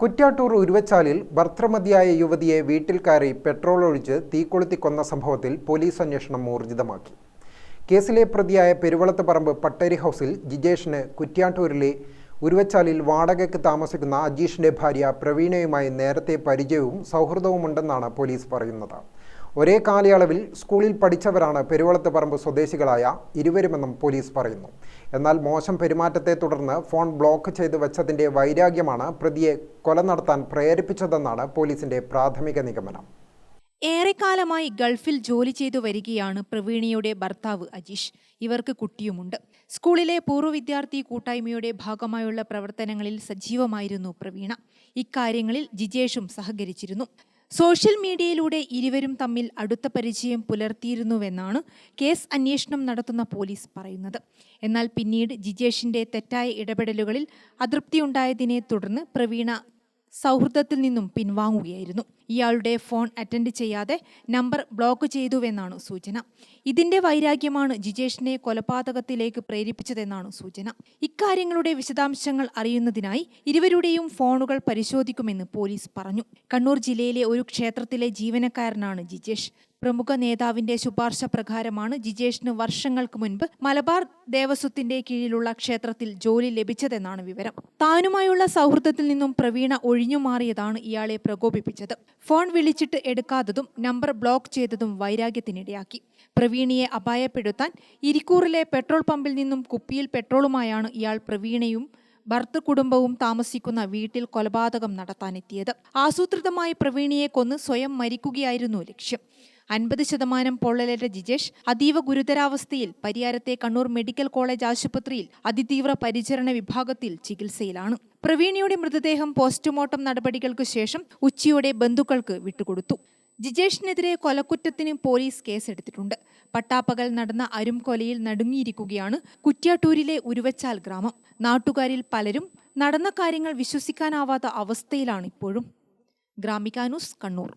കുറ്റ്യാട്ടൂർ ഉരുവച്ചാലിൽ ഭർത്തൃമതിയായ യുവതിയെ വീട്ടിൽ കയറി പെട്രോൾ ഒഴിച്ച് തീകൊളുത്തി കൊന്ന സംഭവത്തിൽ പോലീസ് അന്വേഷണം ഊർജിതമാക്കി. കേസിലെ പ്രതിയായ പെരുവളത്ത് പറമ്പ് പട്ടേരി ഹൗസിൽ ജിജേഷിന് കുറ്റ്യാട്ടൂരിലെ ഉരുവച്ചാലിൽ വാടകയ്ക്ക് താമസിക്കുന്ന അജീഷിന്റെ ഭാര്യ പ്രവീണയുമായി നേരത്തെ പരിചയവും സൗഹൃദവുമുണ്ടെന്നാണ് പോലീസ് പറയുന്നത്. ഒരേ കാലയളവിൽ സ്കൂളിൽ പഠിച്ചവരാണ് പെരുവളത്ത് പറമ്പ് സ്വദേശികളായ ഇരുവരുമെന്നും പോലീസ് പറയുന്നു. എന്നാൽ മോശം പെരുമാറ്റത്തെ തുടർന്ന് ഫോൺ ബ്ലോക്ക് ചെയ്ത് വെച്ചതിന്റെ വൈരാഗ്യമാണ് പ്രതിയെ കൊല നടത്താൻ പ്രേരിപ്പിച്ചതെന്നാണ് പോലീസിന്റെ പ്രാഥമിക നിഗമനം. ഏറെക്കാലമായി ഗൾഫിൽ ജോലി ചെയ്തു വരികയാണ് പ്രവീണിയുടെ ഭർത്താവ് അജീഷ്. ഇവർക്ക് കുട്ടിയുമുണ്ട്. സ്കൂളിലെ പൂർവ വിദ്യാർത്ഥി കൂട്ടായ്മയുടെ ഭാഗമായുള്ള പ്രവർത്തനങ്ങളിൽ സജീവമായിരുന്നു പ്രവീണ. ഇക്കാര്യങ്ങളിൽ ജിജേഷും സഹകരിച്ചിരുന്നു. സോഷ്യൽ മീഡിയയിലൂടെ ഇരുവരും തമ്മിൽ അടുത്ത പരിചയം പുലർത്തിയിരുന്നുവെന്നാണ് കേസ് അന്വേഷണം നടത്തുന്ന പോലീസ് പറയുന്നത്. എന്നാൽ പിന്നീട് ജിജേഷിന്റെ തെറ്റായ ഇടപെടലുകളിൽ അതൃപ്തിയുണ്ടായതിനെ തുടർന്ന് പ്രവീണ സൗഹൃദത്തിൽ നിന്നും പിൻവാങ്ങുകയായിരുന്നു. ഇയാളുടെ ഫോൺ അറ്റൻഡ് ചെയ്യാതെ നമ്പർ ബ്ലോക്ക് ചെയ്തുവെന്നാണ് സൂചന. ഇതിന്റെ വൈരാഗ്യമാണ് ജിജേഷിനെ കൊലപാതകത്തിലേക്ക് പ്രേരിപ്പിച്ചതെന്നാണ് സൂചന. ഇക്കാര്യങ്ങളുടെ വിശദാംശങ്ങൾ അറിയുന്നതിനായി ഇരുവരുടെയും ഫോണുകൾ പരിശോധിക്കുമെന്ന് പോലീസ് പറഞ്ഞു. കണ്ണൂർ ജില്ലയിലെ ഒരു ക്ഷേത്രത്തിലെ ജീവനക്കാരനാണ് ജിജേഷ്. പ്രമുഖ നേതാവിന്റെ ശുപാർശ പ്രകാരമാണ് ജിജേഷിന് വർഷങ്ങൾക്ക് മുൻപ് മലബാർ ദേവസ്വത്തിന്റെ കീഴിലുള്ള ക്ഷേത്രത്തിൽ ജോലി ലഭിച്ചതെന്നാണ് വിവരം. താനുമായുള്ള സൗഹൃദത്തിൽ നിന്നും പ്രവീണ ഒഴിഞ്ഞുമാറിയതാണ് ഇയാളെ പ്രകോപിപ്പിച്ചത്. ഫോൺ വിളിച്ചിട്ട് എടുക്കാത്തതും നമ്പർ ബ്ലോക്ക് ചെയ്തതും വൈരാഗ്യത്തിനിടയാക്കി. പ്രവീണിയെ അപായപ്പെടുത്താൻ ഇരിക്കൂറിലെ പെട്രോൾ പമ്പിൽ നിന്നും കുപ്പിയിൽ പെട്രോളുമായാണ് ഇയാൾ പ്രവീണയും ഭർത്തൃ കുടുംബവും താമസിക്കുന്ന വീട്ടിൽ കൊലപാതകം നടത്താനെത്തിയത്. ആസൂത്രിതമായി പ്രവീണിയെ കൊന്ന് സ്വയം മരിക്കുകയായിരുന്നു ലക്ഷ്യം. അൻപത് ശതമാനം പൊള്ളലേറ്റ ജിജേഷ് അതീവ ഗുരുതരാവസ്ഥയിൽ പരിയാരത്തെ കണ്ണൂർ മെഡിക്കൽ കോളേജ് ആശുപത്രിയിൽ അതിതീവ്ര പരിചരണ വിഭാഗത്തിൽ ചികിത്സയിലാണ്. പ്രവീണിയുടെ മൃതദേഹം പോസ്റ്റ്മോർട്ടം നടപടികൾക്ക് ശേഷം ഉച്ചയോടെ ബന്ധുക്കൾക്ക് വിട്ടുകൊടുത്തു. ജിജേഷിനെതിരെ കൊലക്കുറ്റത്തിന് പോലീസ് കേസെടുത്തിട്ടുണ്ട്. പട്ടാപ്പകൽ നടന്ന അരും കൊലയിൽ നടുങ്ങിയിരിക്കുകയാണ് കുറ്റ്യാട്ടൂരിലെ ഉരുവച്ചാൽ ഗ്രാമം. നാട്ടുകാരിൽ പലരും നടന്ന കാര്യങ്ങൾ വിശ്വസിക്കാനാവാത്ത അവസ്ഥയിലാണ് ഇപ്പോഴും. ഗ്രാമിക കണ്ണൂർ.